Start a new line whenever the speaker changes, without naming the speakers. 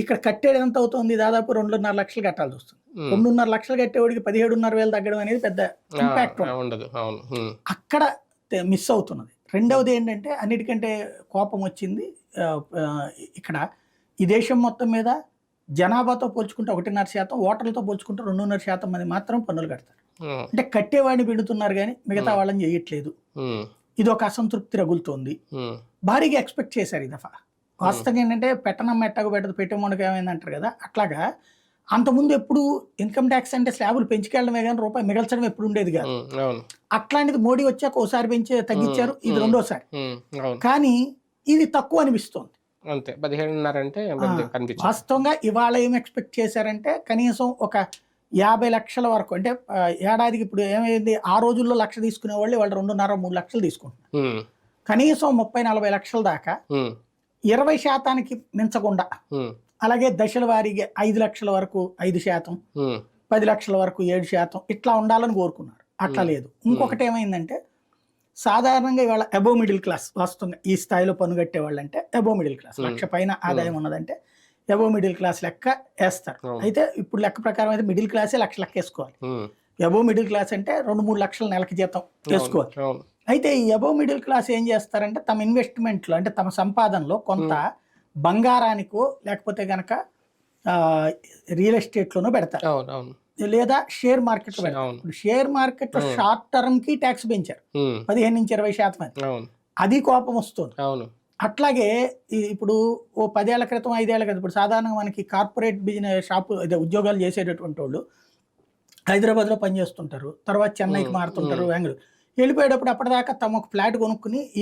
ఇక్కడ కట్టేది ఎంత అవుతుంది? దాదాపు రెండున్నర లక్షలు కట్టాల్సి వస్తుంది. రెండున్నర లక్షలు కట్టేవాడికి పదిహేడున్నర వేలు తగ్గడం అనేది పెద్ద ఇంపాక్ట్
ఉండదు.
అక్కడ మిస్ అవుతున్నది. రెండవది ఏంటంటే అన్నిటికంటే కోపం వచ్చింది. ఇక్కడ ఈ దేశం మొత్తం మీద జనాభాతో పోల్చుకుంటే ఒకటిన్నర శాతం ఓటర్లతో పోల్చుకుంటే రెండున్నర శాతం మంది మాత్రం పన్నులు కడతారు. అంటే కట్టేవాడిని పెడుతున్నారు కానీ మిగతా వాళ్ళని చేయట్లేదు. ఇది ఒక అసంతృప్తి రగులుతోంది. భారీగా ఎక్స్పెక్ట్ చేశారు ఈ దఫా. వాస్తవంగా ఏంటంటే పెట్టనమ్మ ఎట్టకు పెట్టదు పెట్టమోనకు ఏమైంది అంటారు కదా అట్లాగా అంతకుముందు ఎప్పుడు ఇన్కమ్ ట్యాక్స్ అంటే స్లాబులు పెంచుకెళ్ళడమే కానీ రూపాయి మిగల్చడం ఎప్పుడు ఉండేది కాదు అట్లాంటిది మోడీ వచ్చాక ఒకసారి పెంచి తగ్గించారు ఇది. రెండోసారి కానీ ఇది తక్కువ అనిపిస్తోంది
అంతే పదిహేడున్నర అంటే
వాస్తవంగా ఇవాళ ఏం ఎక్స్పెక్ట్ చేశారంటే కనీసం ఒక యాభై లక్షల వరకు అంటే ఏడాదికి ఇప్పుడు ఏమైంది ఆ రోజుల్లో లక్ష తీసుకునే వాళ్ళు వాళ్ళు రెండున్నర మూడు లక్షలు తీసుకుంటున్నారు. కనీసం ముప్పై నలభై లక్షల దాకా. ఇరవై శాతానికి మించకుండా. అలాగే దశల వారీగా ఐదు లక్షల వరకు ఐదు శాతం. పది లక్షల వరకు ఏడు శాతం ఇట్లా ఉండాలని కోరుకున్నారు. అట్లా లేదు. ఇంకొకటి ఏమైందంటే సాధారణంగా ఇవాళ అబోవ్ మిడిల్ క్లాస్ వాస్తవంగా ఈ స్థాయిలో పన్ను కట్టే వాళ్ళంటే అబోవ్ మిడిల్ క్లాస్. లక్ష పైన ఆదాయం ఉన్నదంటే అబోవ్ మిడిల్ క్లాస్ లెక్క వేస్తారు. అయితే ఇప్పుడు లెక్క ప్రకారం అయితే మిడిల్ క్లాసే లక్ష లెక్క వేసుకోవాలి. అబోవ్ మిడిల్ క్లాస్ అంటే రెండు మూడు లక్షల నెలకి జీతం వేసుకోవాలి. అయితే ఈ అబోవ్ మిడిల్ క్లాస్ ఏం చేస్తారంటే తమ ఇన్వెస్ట్మెంట్లో అంటే తమ సంపాదనలో కొంత బంగారానికో లేకపోతే గనక రియల్ ఎస్టేట్లోనో పెడతారు. లేదా షేర్. ఇప్పుడు షేర్ మార్కెట్లో
Hmm.
షార్ట్ టర్మ్కి ట్యాక్స్ పెంచారు. పదిహేను నుంచి ఇరవై శాతం అది. కోపం వస్తుంది. అట్లాగే ఇప్పుడు ఓ పదేళ్ళ క్రితం ఐదేళ్ళ క్రితం ఇప్పుడు సాధారణంగా మనకి కార్పొరేట్ బిజినెస్ షాపు అదే ఉద్యోగాలు చేసేటటువంటి వాళ్ళు హైదరాబాద్లో పనిచేస్తుంటారు. తర్వాత చెన్నైకి. మారుతుంటారు. బెంగళూరు. వెళ్ళిపోయేటప్పుడు అప్పటిదాకా తమ ఒక ఫ్లాట్ కొనుక్కుని ఈ